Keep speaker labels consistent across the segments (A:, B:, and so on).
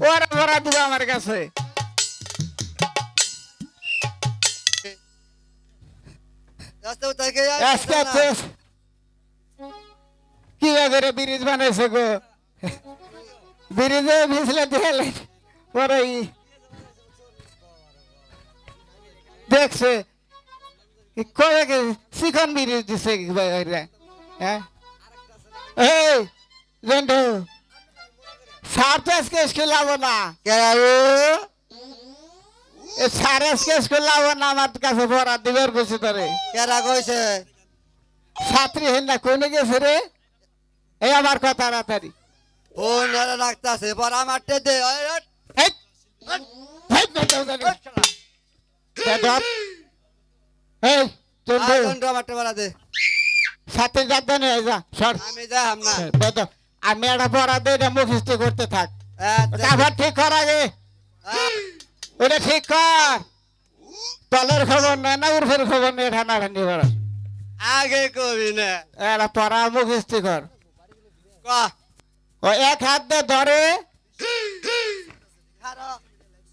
A: ওরা ভরা দিব আমার কাছে। কি করে ব্রিজ বানাইছে গো? ব্রিজে ভিজলে দিলে পরে দেখছে। কি করে কি চিকন ব্রিজ দিছে হ্যাঁ? এই জন্টু। সার তো স্কুল যাব না সার স্কুল যাব না আমার কাছে ভরা দিবের গেছে তোরে
B: কেরা কইছে?
A: ছাত্রী হেন না কোনে গেছে রে? এই আমার কথা তাড়াতাড়ি।
B: ফোন এরা রাখতাছে পর আমারটে দে ওই, ওই,
A: এই,
B: আমারটে বলা দে।
A: সাথে যাবে না যা সর।
B: আমি যাই না
A: বেদব আমি একটা পড়া দিয়ে মুখস্থ করতে থাক।
B: আচ্ছা,
A: ঠিক কর আগে। ওটা ঠিক কর। তলের খবর নয় না উর্ফের খবর নেই ঠান্ডা কর
B: আগে কবি না।
A: এটা পড়া মুখস্থ কর। ও এক হাত দিয়ে ধরে।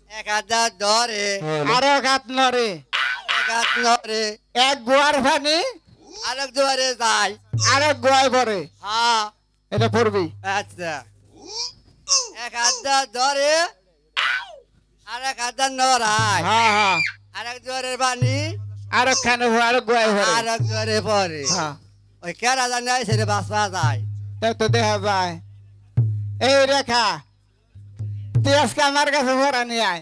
B: এক হাজার ধরে।
A: আর এক হাত নড়ে।
B: এক হাত ধরে
A: এক গোয়ার পানি।
B: আরেক দুয়ারে যায়।
A: আর এক গোয়ায় পড়ে।
B: হ্যাঁ।
A: এটা পড়বি।
B: আচ্ছা। এক হাজার ধরে। আর এক হাজার নড়াই।
A: হ্যাঁ হ্যাঁ।
B: আরেক দুয়ারের বাণী।
A: আর একখানে আর এক গোয়ায় পড়ে
B: আরেক দুয়ারে পরে
A: হ্যাঁ।
B: ওই কেরা জানি আইসে রে বাসপা যায়।
A: তাই তো দেখা যায় এই রেখা তুই আজকে আমার কাছে ভরা নিয়ে আয়।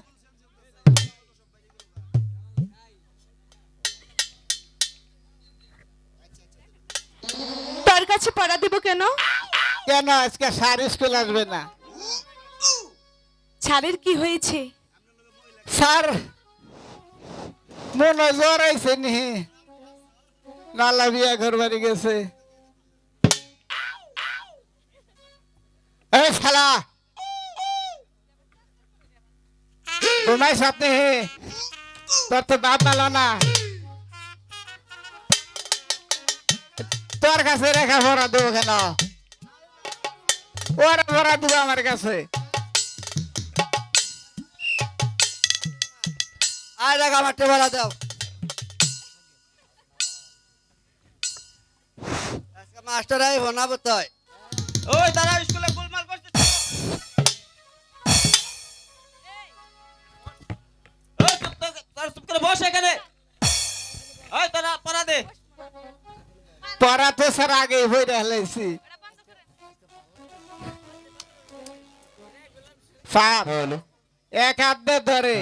C: তোর কাছে পড়া দিব কেন?
A: কেন আজকে সার স্কুল আসবে না?
C: ছাড়ের কি হয়েছে?
A: স্যার মনে জ্বর আইছে নি। নালা বিয়া ঘর বাড়ি গেছে। এই শালা! ঘুমাই সাথে হে। তোর তো বাপ মালো না। তোর কাছে রেখা ভরা দেবো কেন? ওরা ভরা দেবো আমার কাছে।
B: আর এক আমারটে বলা দাও। মাস্টার আই হনাবো তয়
D: ওই তারা স্কুলে গোলমাল করছে। ওই চুপ তো- তোরা চুপ করে বস এখানে। ওই তোরা পড়া দে।
A: পড়া তো স্যার আগে হয়ে হেলাইছি স্যার এক হাত ধরে।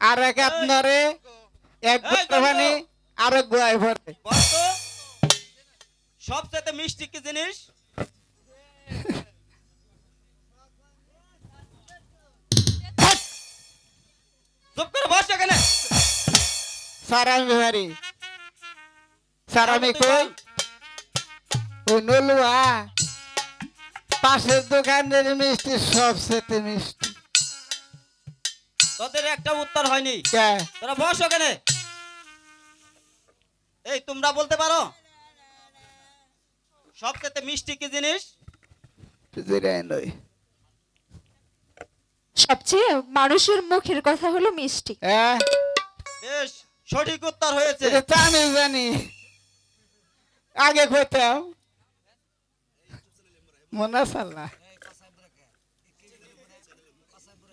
A: আর এক হাত ধরে। এক
D: এই,
A: আর এক গোয়ায় ভরে।
D: সবচেয়ে মিষ্টি কি জিনিস? চুপ করে বস এখানে।
A: স্যার আমি ভারি স্যার আমি কই? ও নলুয়া। পাশের দোকানের মিষ্টি সবচেয়ে মিষ্টি।
D: তোদের একটা উত্তর হয়নি।
A: কে?
D: তোরা বস ওখানে। এই তোমরা বলতে পারো? সবচেয়ে মিষ্টি কি জিনিস?
A: জিরাই নই
C: সবচেয়ে মানুষের মুখের কথা হলো মিষ্টি।
A: হ্যাঁ
D: বেশ সঠিক উত্তর হয়েছে।
A: এটা আমি জানি। আগে কইতাম মনে না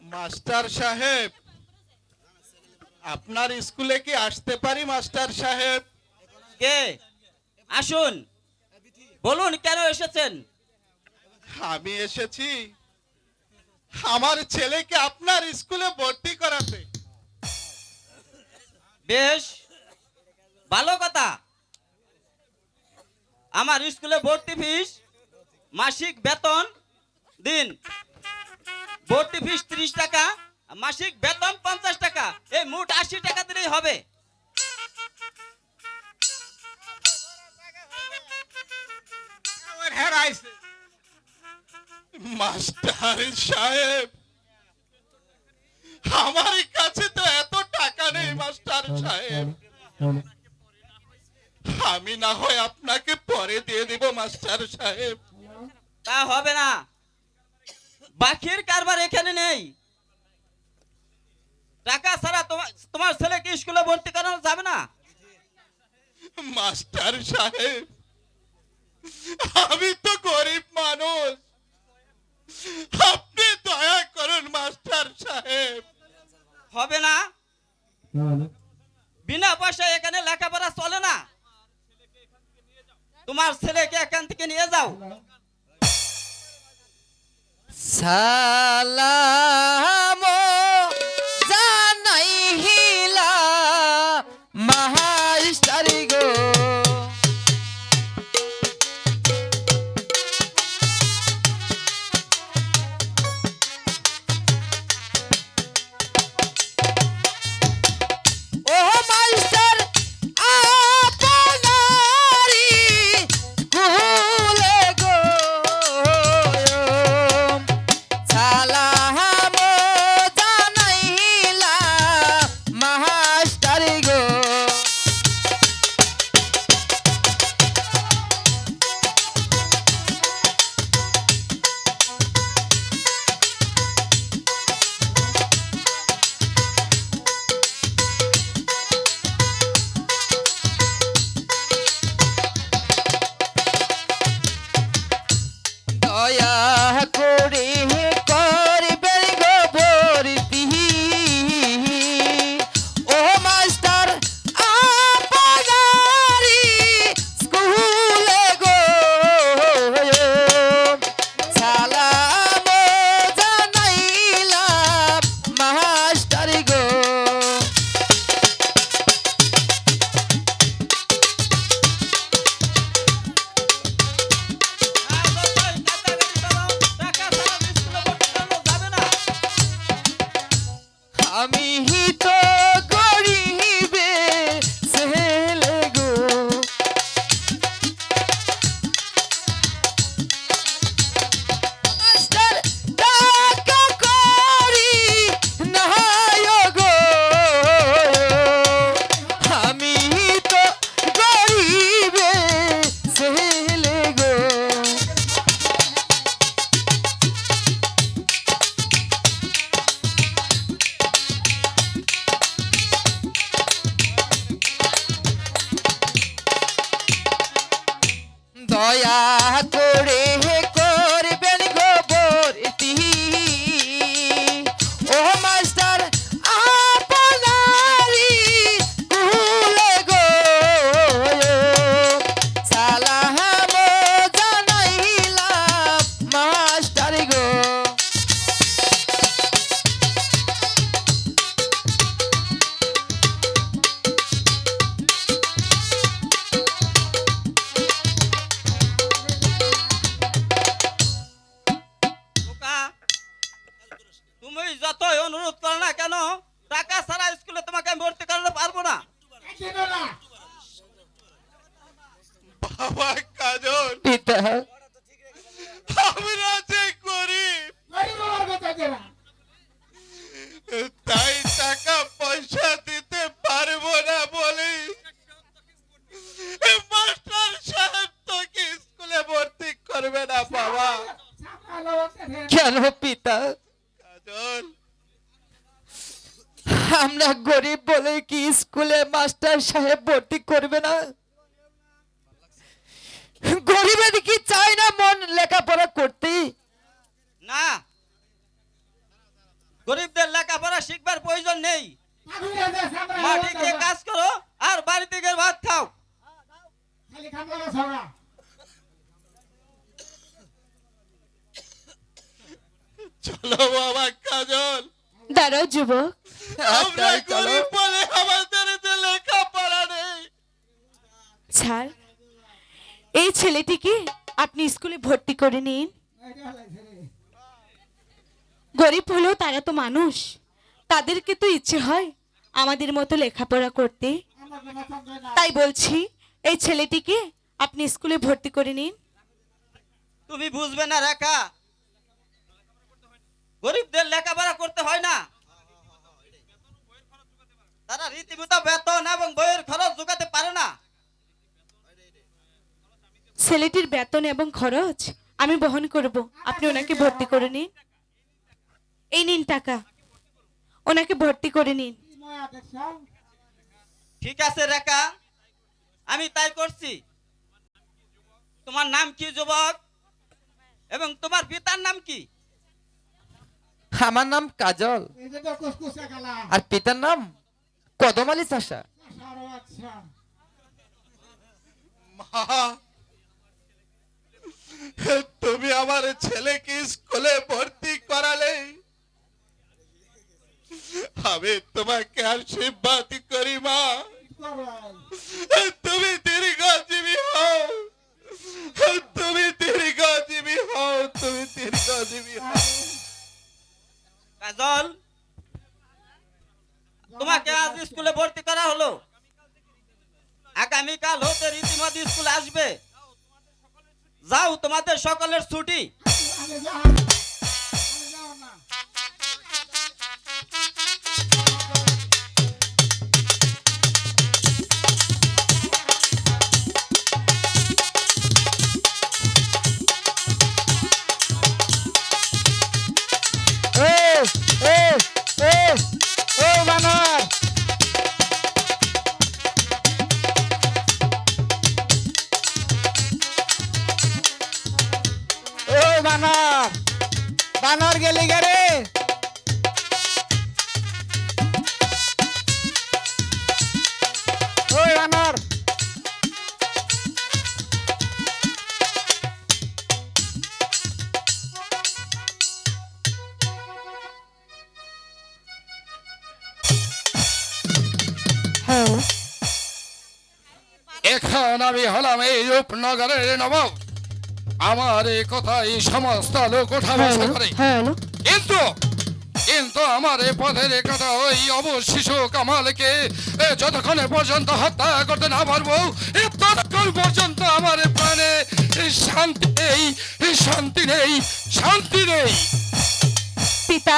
E: মাস্টার সাহেব আপনার স্কুলে কি আসতে পারি মাস্টার সাহেব?
D: কে? আসুন। বলুন কেন এসেছেন?
E: আমি এসেছি। আমার ছেলেকে আপনার স্কুলে ভর্তি করাতে।
D: বেশ ভালো কথা। আমার স্কুলে ভর্তি ফিস মাসিক বেতন, দিন। ভর্তি ফিস ত্রিশ টাকা মাসিক বেতন পঞ্চাশ টাকা। এই মোট আশি টাকা দিলেই হবে।
E: মাস্টার সাহেব, আমার কাছে তো এত টাকা নেই, মাস্টার সাহেব। আমি না হয় আপনাকে পরে দিয়ে দিব, মাস্টার সাহেব।
D: তা হবে না। বাকির কারবার এখানে নেই। টাকা ছাড়া তোমার তোমার ছেলেকে স্কুলে ভর্তি করানো যাবে না?
E: মাস্টার সাহেব আমি তো গরিব মানুষ। আপনি দয়া করুন মাস্টার সাহেব।
D: হবে না? বিনা পয়সায় এখানে লেখাপড়া চলে না। তোমার ছেলেকে এখান থেকে নিয়ে যাও।
B: সালাম
D: গরিবদের লেখাপড়া শিখবার প্রয়োজন নেই। মাটি গিয়ে কাজ করো আর বাড়িতে গিয়ে ভাত খাও।
E: চলো বাবা কাজল।
C: দাঁড়াও যুবক।
E: আমরা গরিব বলে আমাদের যে লেখাপড়া নেই।
C: স্যার এই ছেলেটিকে আপনি স্কুলে ভর্তি করে নিন। গরিব হলেও তারা তো মানুষ। তাদেরকে তো ইচ্ছে হয় আমাদের মতো লেখাপড়া করতে। তাই বলছি এই ছেলেটিকে আপনি স্কুলে ভর্তি করে নিন।
D: তুমি বুঝবে না রেখা। গরিবদের লেখাপড়া করতে হয় না। তারা রীতিমতো বেতন এবং বইয়ের খরচ যোগাতে পারে না।
C: ছেলেটির বেতন এবং খরচ আমি বহন করব। আপনি ওনাকে ভর্তি করে নিন। এই নিন টাকা। ওনাকে ভর্তি করে নিন।
D: ঠিক আছে রেখা। আমি তাই করছি। তোমার নাম কি যুবক? এবং তোমার পিতার নাম কি?
F: আমার নাম কাজল।
A: এই যে তো কুসকুসে গেলা
F: আর পিতার নাম কদম আলী চাষা।
A: আচ্ছা
E: তুমি আমার ছেলেকে স্কুলে ভর্তি করালে আমি তোমাকে আশীর্বাদ করি মা। তুমি দীর্ঘজীবী হও। তুমি দীর্ঘজীবী হও তুমি দীর্ঘজীবী হও।
D: কাজল তোমাকে আজ স্কুলে ভর্তি করা হলো। আগামীকাল হতে রীতিমতো স্কুলে আসবে। যাও তোমাদের সকলের ছুটি।
A: ওই
C: হ্যাঁ।
G: এখন আমি হলাম এই রূপনগরের নবাব। আমার এই কথা সমস্ত লোক ওঠা বসা করে।
C: হ্যালো
G: কিন্তু কিন্তু আমার এই পথের কথা ওই অবশ শিশু কামালকে যতক্ষণে পর্যন্ত হত্যা করতে না পারব ততক্ষণ পর্যন্ত আমার প্রাণে শান্তি নেই শান্তি নেই শান্তি নেই।
C: পিতা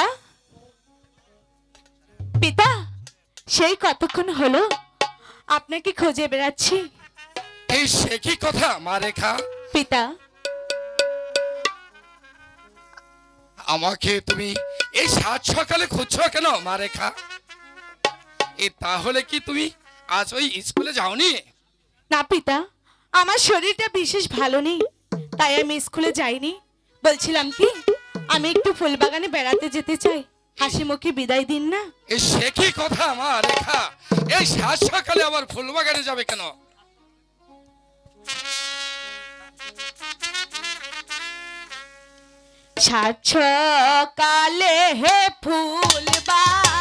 C: পিতা সেই কতক্ষণ হলো? আপনাকে খুঁজে বেড়াচ্ছি।
G: এই সে কি কথা মা রেখা?
C: পিতা
G: আমাকে তুমি এই সাত সকালে খুঁজছো কেন মা রেখা? এ তাহলে কি তুমি আজ ওই স্কুলে যাওনি?
C: না পিতা আমার শরীরটা বিশেষ ভালো নেই তাই আমি স্কুলে যাইনি। বলছিলাম কি আমি একটু ফুলবাগানে বেড়াতে যেতে চাই হাসি মুখে বিদায় দিন না।
G: এ সে কি কথা মা রেখা? এই সাত সকালে আবার ফুলবাগানে যাবে কেন?
C: সাত কালে হে ফুল বাগানে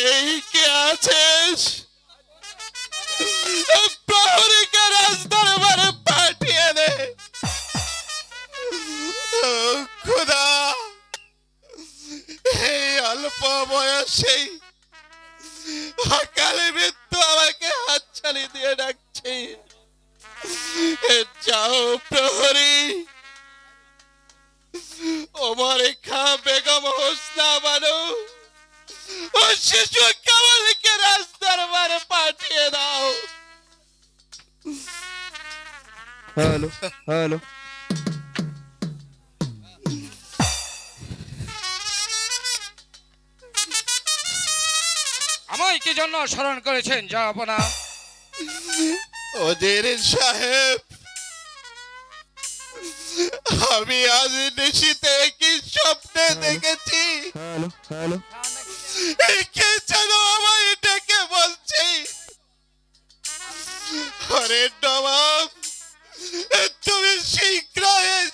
E: এই কে আছিস? প্রহরীকে রাজদরবারে পাঠিয়ে দে। খুদা। এই অল্প বয়সেই অকালে মৃত্যু আমাকে হাতছানি দিয়ে ডাকছে। যাও প্রহরী। ওমর খা বেগম হোসনা বানু। ও শিশু কামালকে রাজদরবারে পাঠিয়ে দাও
F: হ্যালো হ্যালো
G: আমায় কি জন্য স্মরণ করেছেন যা আপনা
E: ওদের সাহেব আমি আজ নিশিতে কি স্বপ্নে দেখেছি।
F: Hello hello.
E: কে যেন আমায় ডেকে বলছে। আরে নবাব তুমি শীঘ্র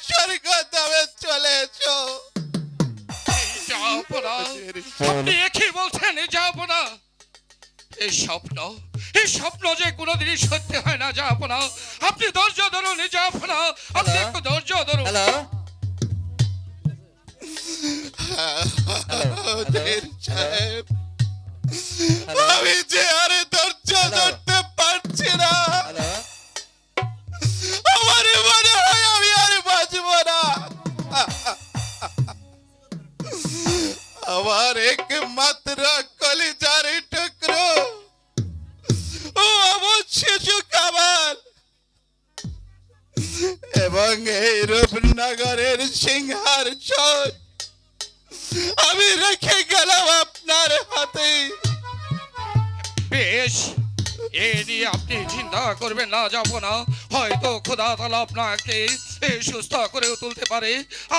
E: স্বর্গ দামে চলে এসো।
G: আপনি কি বলছেন যাব না এই স্বপ্ন এই স্বপ্ন যে কোনোদিনই সত্যি হয় না যাব না আপনি ধৈর্য ধরুন যাব না আপনি একটু ধৈর্য ধরুন।
B: হ্যালো
E: সাহেব আমি
G: খোদা আপনাকে সুস্থ করেও তুলতে পারে।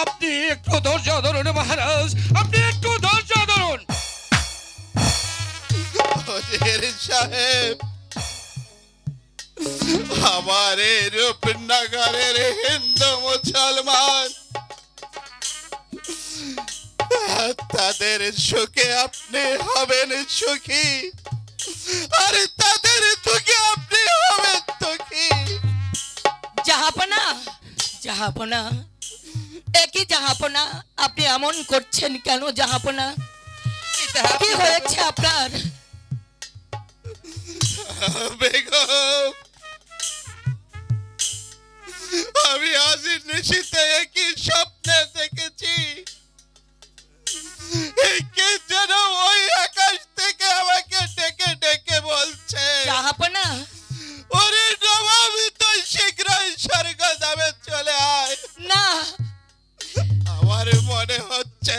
G: আপনি একটু ধৈর্য ধরুন, মহারাজ। আপনি একটু ধৈর্য ধরুন।
E: সাহেব, আমার রূপনগরের হিন্দু মুসলমান, তাদের সুখে আপনি হবেন সুখী, আর তাদের দুঃখে আপনি হবেন
H: জাহাপনা জাহাপনা একই জাহাপনা আপনি এমন করছেন কেন জাহাপনা কি হয়েছে আপনার?
E: বেগম আমি আজ নিশিতে একই স্বপ্নে দেখেছি। যেন ওই আকাশ থেকে আমাকে ডেকে ডেকে বলছে। মনে হচ্ছে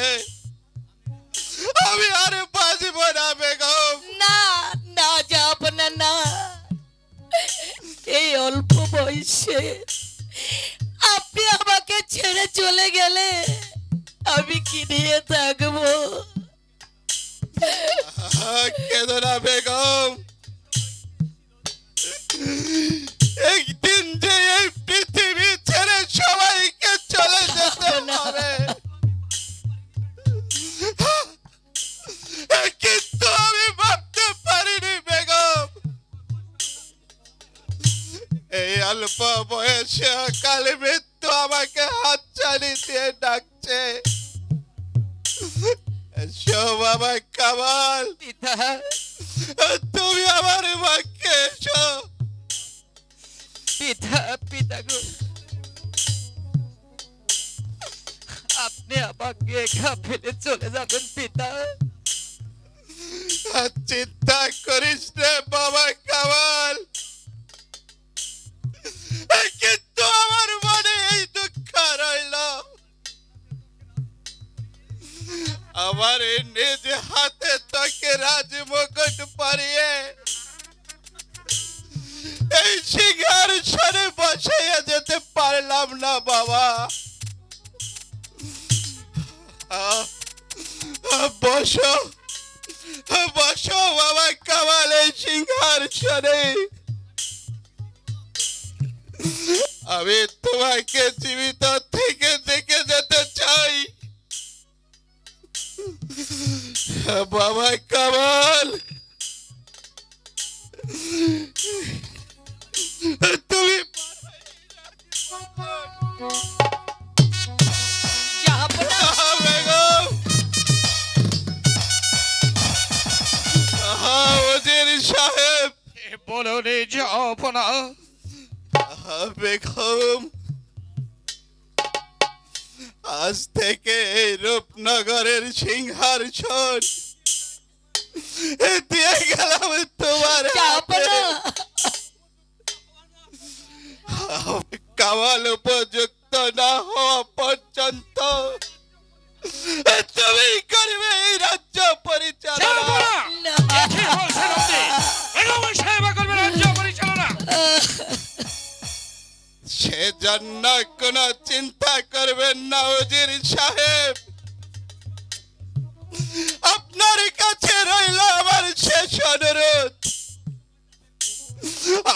E: বাবা কামাল।
F: পিতা
E: তুমি আমার বাক্যে এসো।
F: পিতা পিতা গো। আপনি আমাকে একা ফেলে চলে যাবেন পিতা।
E: চিন্তা করিস রে বাবা কামাল। কিন্তু আমার আমার এই নিজ হাতে তোকে রাজমুকুট পরিয়ে এই সিংহাসনে বসাইয়া যেতে পারলাম না, বাবা। বসো বসো, বাবা কামালের সিংহাসনে আমি তোমাকে জীবিত থেকে দেখে যেতে চাই। বাবা কামাল। তুমি সাহেব।
G: এ বলুন যাব না
E: আহা, বেগম। আজ থেকে এই রূপনগরের সিংহাসন দিয়ে গেলাম তোমার কামাল উপযুক্ত না হওয়া পর্যন্ত। তুমি করবে এই রাজ্য পরিচালনা।
G: পরিচালনা।
E: এজন্য কোনো চিন্তা করবেন না, উজির সাহেব। আপনার কাছে রইল আমার শেষ অনুরোধ।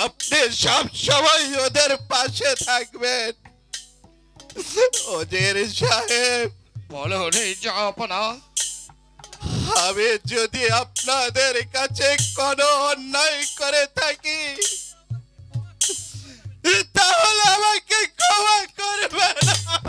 E: আপনি সব সময় ওদের পাশে থাকবেন। ওদের সাহেব
G: বলো রে জাহাপনা
E: আমি যদি আপনাদের কাছে কোনো অন্যায় করে থাকি তাহলে আমাকে ক্ষমা করবে
H: যাব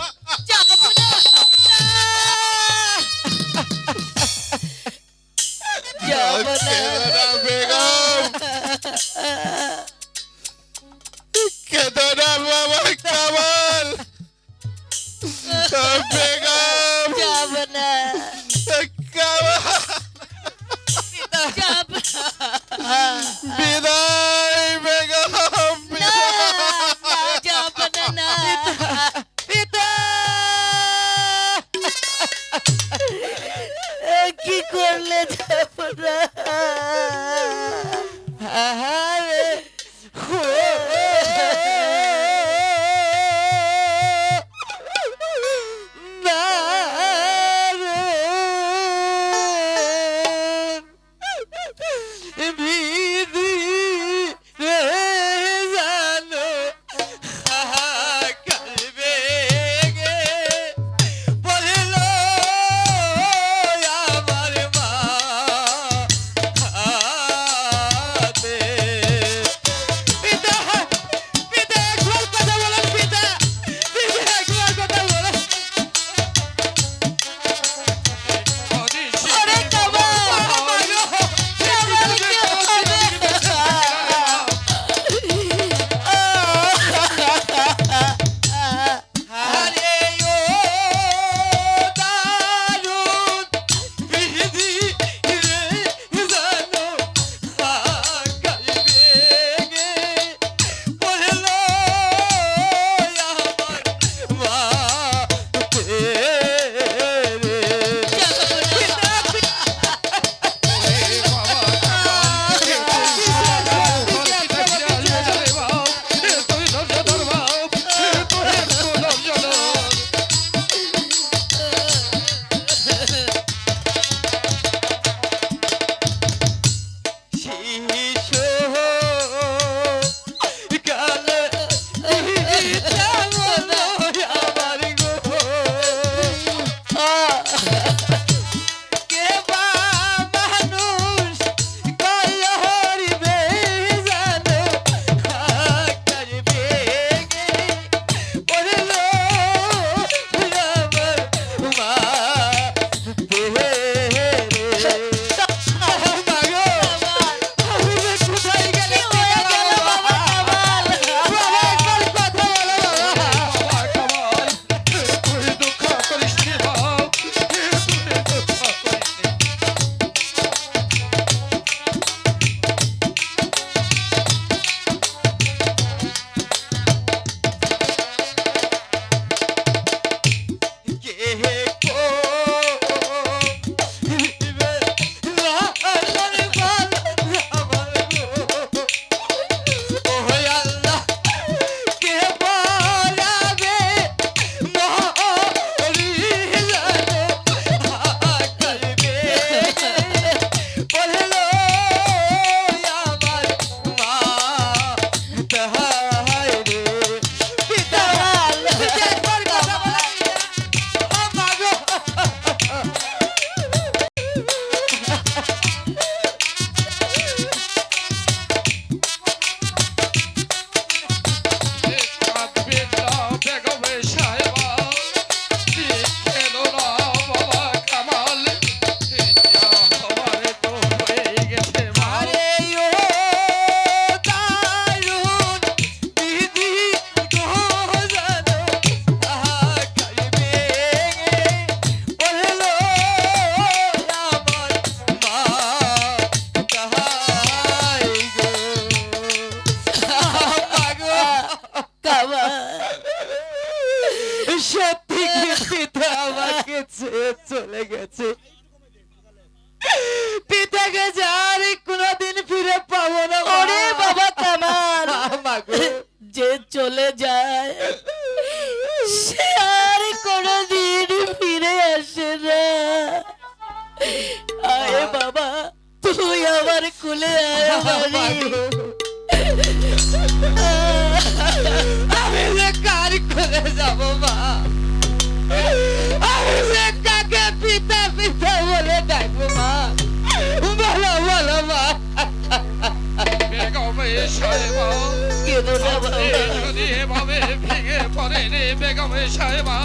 G: এভাবে ভেঙে পড়েন বেগমে সাহেবা,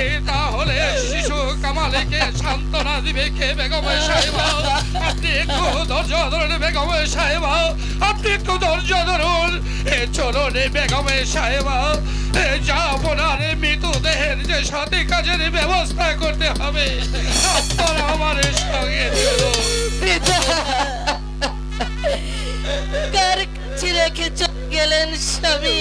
G: এ তাহলে শিশু কামালিকে সান্ত্বনা দিবে কে বেগমে সাহেবা? আপনি একটু ধৈর্য ধরুন বেগমে সাহেবা, আপনি একটু ধৈর্য ধরুন, এ চলুন বেগমে সাহেবা, এ যা আপনার মৃতদেহের যে সঠিক কাজের ব্যবস্থা করতে হবে, আপনারা আমার সঙ্গে চলুন।
H: কার কাছে রেখে চলে গেলেন স্বামী